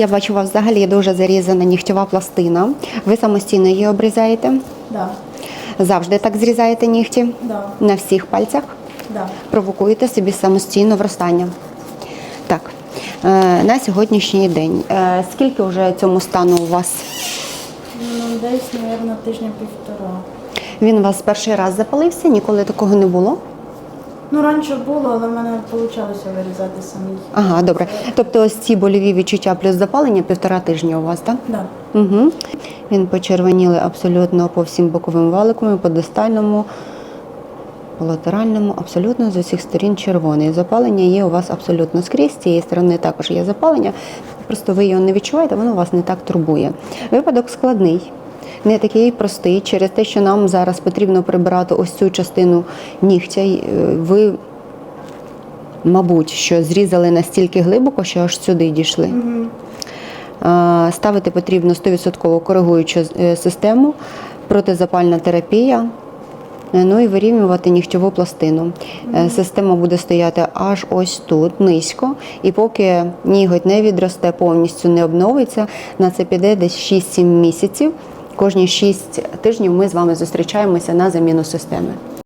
Я бачу, у вас взагалі дуже зарізана нігтєва пластина. Ви самостійно її обрізаєте? Да, Завжди так зрізаєте нігті? да, На всіх пальцях? да. Провокуєте собі самостійно вростання. Так, е, на сьогоднішній день. Е, скільки вже цьому стану у вас? Ну, десь, мабуть, тижня півтора. Він у вас перший раз запалився, ніколи такого не було? Ну, раніше було, але в мене вийшло вирізати самі. Ага, добре. Тобто ось ці больові відчуття плюс запалення півтора тижні у вас, так? Да. Угу. Він почервоніли абсолютно по всім боковим валикам, і по дистальному, по латеральному, абсолютно з усіх сторін червоний. Запалення є у вас абсолютно скрізь. З цієї сторони також є запалення. Просто ви його не відчуваєте, воно вас не так турбує. Випадок складний. Не такий простий через те, що нам зараз потрібно прибирати ось цю частину нігтя. е, Ви, мабуть, що зрізали настільки глибоко, що аж сюди дійшли. Угу. Ставити потрібно 100% коригуючу е, систему, протизапальна терапія. е, Ну і вирівнювати нігтєву пластину. Е, Система буде стояти аж ось тут, низько, і поки ніготь не відросте, повністю не обновиться, на це піде десь 6-7 місяців. Кожні 6 тижнів ми з вами зустрічаємося на заміну системи.